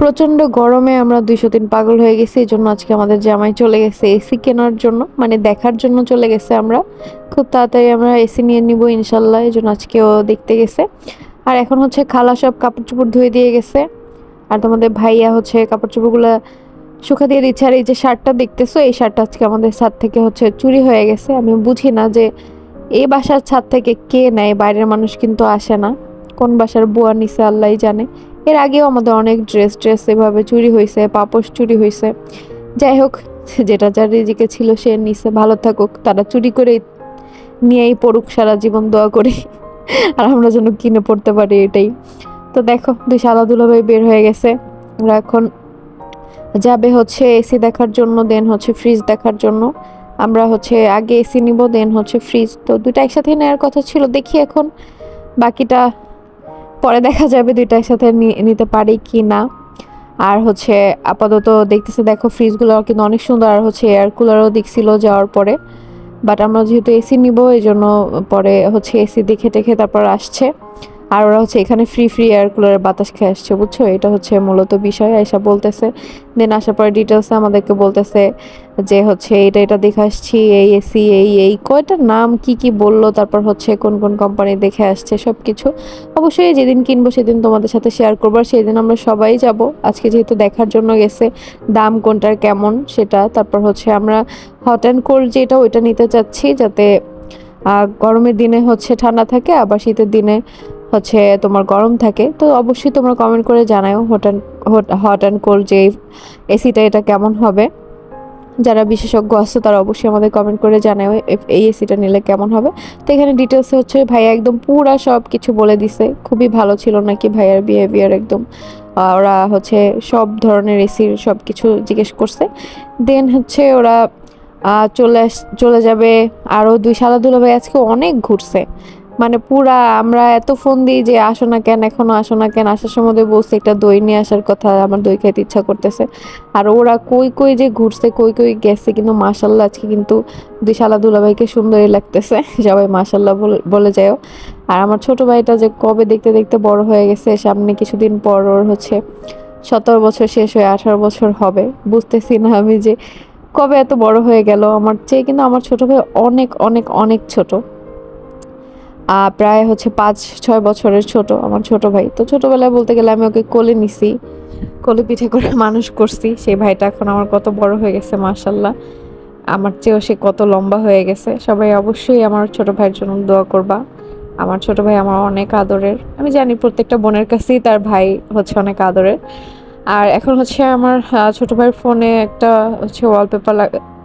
প্রচণ্ড গরমে আমরা দুইশো দিন পাগল হয়ে গেছি, এই জন্য আজকে আমাদের জামাই চলে গেছে এসি কেনার জন্য মানে দেখার জন্য চলে গেছে আমরা। খুব তাড়াতাড়ি আমরা এসি নিয়ে নিব ইনশাল্লাহ, এই জন্য আজকেও দেখতে গেছে। আর এখন হচ্ছে খালা সব কাপড় চোপড় ধুয়ে দিয়ে গেছে। আর তোমাদের ভাইয়া হচ্ছে কাপড় চোপড়গুলো শুকা দিয়ে দিচ্ছে। আর এই যে শার্টটা দেখতেছো, এই শার্টটা আজকে আমাদের ছাদ থেকে হচ্ছে চুরি হয়ে গেছে। আমি বুঝি না যে এই বাসার ছাদ থেকে কে নেয়, বাইরের মানুষ কিন্তু আসে না। কোন বাসার বুয়া নিছে, আল্লাহই জানে। এর আগেও আমাদের অনেক ড্রেস ড্রেস এভাবে চুরি হয়েছে পাপোশ চুরি হয়েছে যাই হোক, যেটা যার রিজিকে ছিল সে নিচে ভালো থাকুক, তারা চুরি করে নিয়েই পড়ুক, সারা জীবন দোয়া করি। আর আমরা যেন কিনে পড়তে পারি এটাই। তো দেখো, দুই সাদা বের হয়ে গেছে। ওরা এখন যাবে হচ্ছে এসি দেখার জন্য দেন হচ্ছে ফ্রিজ দেখার জন্য। আমরা হচ্ছে আগে এসি নিব দেন হচ্ছে ফ্রিজ তো দুইটা একসাথে নেওয়ার কথা ছিল, দেখি এখন বাকিটা পরে দেখা যাবে দুইটা একসাথে নিতে পারি কি না। আর হচ্ছে আপাতত দেখতেছে, দেখো ফ্রিজগুলো কিন্তু অনেক সুন্দর, আর হচ্ছে এয়ার কুলারও দেখছিল যাওয়ার পরে। বাট আমরা যেহেতু এসি নিব এই জন্য পরে হচ্ছে এসি দেখে টেখে তারপর আসছে। আর ওরা হচ্ছে এখানে ফ্রি ফ্রি এয়ার কুলারের বাতাস খেয়ে আসছে, বুঝছ? এটা হচ্ছে মূলত বিষয় এসব বলতেছে। দেন আসার পরে ডিটেলসে আমাদেরকে বলতেছে যে হচ্ছে এটা এটা দেখে আসছি, এই এসি এই এই। কয়টার নাম, কি কি বলল, তারপর হচ্ছে কোন কোন কোম্পানি দেখে আসছে সব কিছু অবশ্যই যেদিন কিনবো সেদিন তোমাদের সাথে শেয়ার করব, আর সেদিন আমরা সবাই যাব। আজকে যেহেতু দেখার জন্য গেছে, দাম কোনটার কেমন সেটা, তারপর হচ্ছে আমরা হট অ্যান্ড কোল্ড যেটা, ওইটা নিতে চাচ্ছি, যাতে গরমের দিনে হচ্ছে ঠান্ডা থাকে, আবার শীতের দিনে হচ্ছে তোমার গরম থাকে, তো অবশ্যই তোমরা কমেন্ট করে জানাও hot and hot and cold যে এসিটা এটা কেমন হবে। যারা বিশেষজ্ঞ আছে তারা অবশ্যই আমাদের কমেন্ট করে জানাও এই এসিটা নিলে কেমন হবে। তো এখানে ডিটেলসে হচ্ছে ভাইয়া একদম পুরা সব কিছু বলে দিছে, খুবই ভালো ছিল নাকি ভাইয়ার বিহেভিয়ার একদম ওরা হচ্ছে সব ধরনের এসির সব কিছু জিজ্ঞেস করছে। দেন হচ্ছে ওরা চলে চলে যাবে আরও দুই সাদা দুলাভাই আজকে অনেক ঘুরছে। মানে পুরা আমরা এত ফোন দিই যে আসো না কেন, এখনও আসো না কেন, আসার সময় বলছে একটা দই নিয়ে আসার কথা, আমার দই খাইতে ইচ্ছা করতেছে। আর ওরা কই কই যে ঘুরছে, কই কই গেছে, কিন্তু মাশাল্লাহ আজকে কিন্তু দুই শালা দুলাভাইকে সুন্দরই লাগতেছে। সবাই মাশাল্লাহ বলে- বলে যাও আর আমার ছোট ভাইটা যে কবে দেখতে দেখতে বড় হয়ে গেছে, সামনে কিছুদিন পর ওর হচ্ছে সতেরো বছর শেষ হয়ে আঠারো বছর হবে। বুঝতেছি না আমি যে কবে এত বড় হয়ে গেল। আমার চেয়ে কিন্তু আমার ছোট ভাই অনেক অনেক অনেক ছোট। প্রায় হচ্ছে পাঁচ, ছয় বছরের ছোট, আমার ছোট ভাই। তো ছোটবেলায় বলতে গেলে আমি ওকে কোলে নিছি, কোলে পিঠে করে মানুষ করছি। সেই ভাইটা এখন আমার কত বড় হয়ে গেছে মার্শাল্লাহ আমার চেয়েও সে কত লম্বা হয়ে গেছে। সবাই অবশ্যই আমার ছোট ভাইয়ের জন্য দোয়া করবা। আমার ছোট ভাই আমার অনেক আদরের। আমি জানি প্রত্যেকটা বোনের কাছেই তার ভাই হচ্ছে অনেক আদরের। আর এখন হচ্ছে আমার ছোট ভাইয়ের ফোনে একটা হচ্ছে ওয়ালপেপার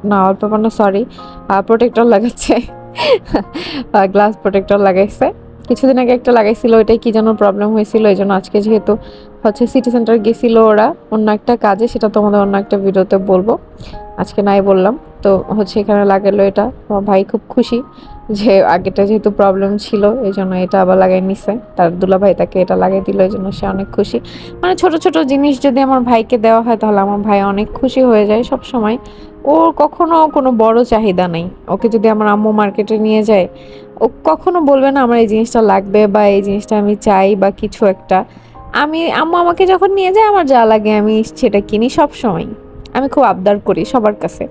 না ওয়ালপেপার না সরি প্রোটেক্টর লাগাচ্ছে। গ্লাস প্রোটেক্টর লাগাইছে। কিছুদিন আগে একটা লাগাইছিল, ওইটাই কি যেন প্রবলেম হয়েছিল, এই জন্য আজকে যেহেতু হচ্ছে সিটি সেন্টার গেছিল ওরা। অন্য একটা কাজে, সেটা তোমাদের অন্য একটা ভিডিওতে বলব। আজকে নাই বললাম। তো হচ্ছে এখানে লাগালো এটা। আমার ভাই খুব খুশি যে আগেটা যেহেতু প্রবলেম ছিল এই জন্য এটা আবার লাগাই নিছে। তার দুলা ভাই তাকে এটা লাগাই দিল এই জন্য সে অনেক খুশি। মানে ছোট ছোট জিনিস যদি আমার ভাইকে দেওয়া হয়, তাহলে আমার ভাই অনেক খুশি হয়ে যায় সব সময় ওর কখনো কোনো বড় চাহিদা নেই। ওকে যদি আমার আম্মু মার্কেটে নিয়ে যায়, ও কখনো বলবে না, আমার এই জিনিসটা লাগবে বা এই জিনিসটা আমি চাই বা কিছু একটা। আমি, আম্মু আমাকে যখন নিয়ে যায়, আমার যা লাগে আমি সেটা কিনি সব সময় আমি খুব আবদার করি সবার কাছে।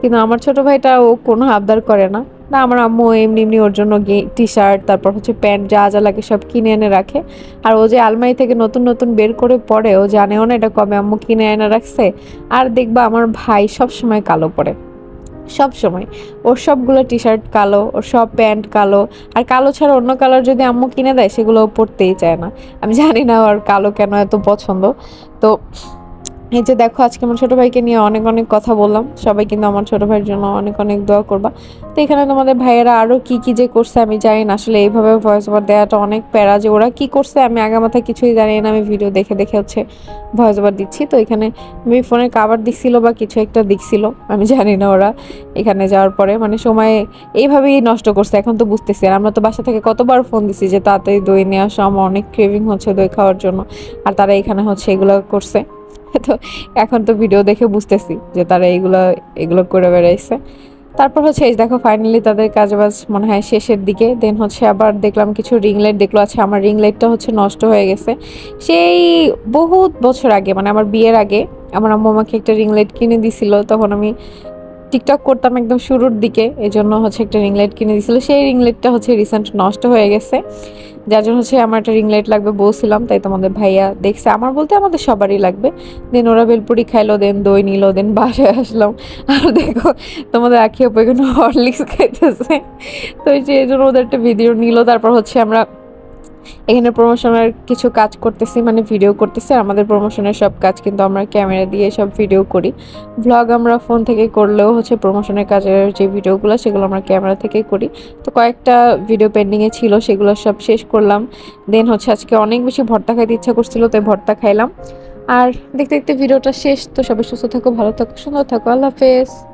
কিন্তু আমার ছোট ভাইটা ও কোনো আবদার করে না। না, আমার আম্মু এমনি এমনি ওর জন্য টি শার্ট তারপর হচ্ছে প্যান্ট যা যা লাগে সব কিনে এনে রাখে। আর ও যে আলমারি থেকে নতুন নতুন বের করে পরে ও জানেও না এটা কবে আম্মু কিনে এনে রাখছে। আর দেখবা আমার ভাই সব সময় কালো পরে। সব সময় ওর সবগুলো টি শার্ট কালো, ওর সব প্যান্ট কালো। আর কালো ছাড়া অন্য কালার যদি আম্মু কিনে দেয়, সেগুলো পরতেই চায় না। আমি জানি না ওর কালো কেন এত পছন্দ। তো এই যে দেখো, আজকে আমার ছোট ভাইকে নিয়ে অনেক অনেক কথা বললাম। সবাই কিন্তু আমার ছোটো ভাইয়ের জন্য অনেক অনেক দোয়া করবা। তো এখানে তোমাদের ভাইয়েরা আরও কি কি যে করছে আমি জানি না। আসলে এইভাবে ভয়েস ওভার দেওয়াটা অনেক প্যারা যে ওরা কি করছে আমি আগামাথা কিছুই জানি না। আমি ভিডিও দেখে দেখে হচ্ছে ভয়েস ওভার দিচ্ছি। তো এখানে আমি ফোনের কাভার দিচ্ছিল বা কিছু একটা দিচ্ছিল, আমি জানি না ওরা এখানে যাওয়ার পরে। মানে সময় এইভাবেই নষ্ট করছে, এখন তো বুঝতেছি। আর আমরা তো বাসা থেকে কতবার ফোন দিছি যে তাড়াতাড়ি দই নিয়ে আসো, আমার অনেক ক্রেভিং হচ্ছে দই খাওয়ার জন্য। আর তারা এখানে হচ্ছে এগুলো করছে। তো এখন তো ভিডিও দেখে বুঝতেছি যে তারা এইগুলো এগুলো করে বেড়াইছে। তারপর হচ্ছে এই দেখো ফাইনালি তাদের কাজ বাজ মনে হয় শেষের দিকে। দেন হচ্ছে আবার দেখলাম কিছু রিং লাইট দেখল আছে আমার রিং লাইটটা হচ্ছে নষ্ট হয়ে গেছে। সেই বহুত বছর আগে মানে আমার বিয়ের আগে, আমার আম্মু আমাকে একটা রিং লাইট কিনে দিছিল। তখন আমি টিকটক করতাম একদম শুরুর দিকে এই জন্য হচ্ছে একটা রিং লাইট কিনে দিছিল সেই রিং লাইটটা হচ্ছে রিসেন্ট নষ্ট হয়ে গেছে। যার জন্য হচ্ছে আমার একটা রিং লাইট লাগবে বলছিলাম, তাই তোমাদের ভাইয়া দেখছে। আমার বলতে আমাদের সবারই লাগবে। দেন ওরা বেলপুরি খাইলো, দেন দই নিল, দেন বাসায় আসলাম। আর দেখো, তোমাদের আখি আপু এখানে হরলিক্স খাইতেছে। তো এই যে জন্য ওদের একটা ভিডিও নিল। তারপর হচ্ছে আমরা এখানে প্রমোশনের কিছু কাজ করতেছি মানে ভিডিও করতেছি। আমাদের প্রমোশনের সব কাজ কিন্তু আমরা ক্যামেরা দিয়ে সব ভিডিও করি। ভ্লগ আমরা ফোন থেকে করলেও হচ্ছে প্রমোশনের কাজের যে ভিডিওগুলো সেগুলো আমরা ক্যামেরা থেকে করি। তো কয়েকটা ভিডিও পেন্ডিংয়ে ছিল, সেগুলো সব শেষ করলাম। দেন হচ্ছে আজকে অনেক বেশি ভর্তা খাইতে ইচ্ছা করছিল, তাই ভর্তা খাইলাম। আর দেখতে দেখতে ভিডিওটা শেষ। তো সবাই সুস্থ থাকো, ভালো থাকো, সুন্দর থাকো। আল্লাহ হাফেজ।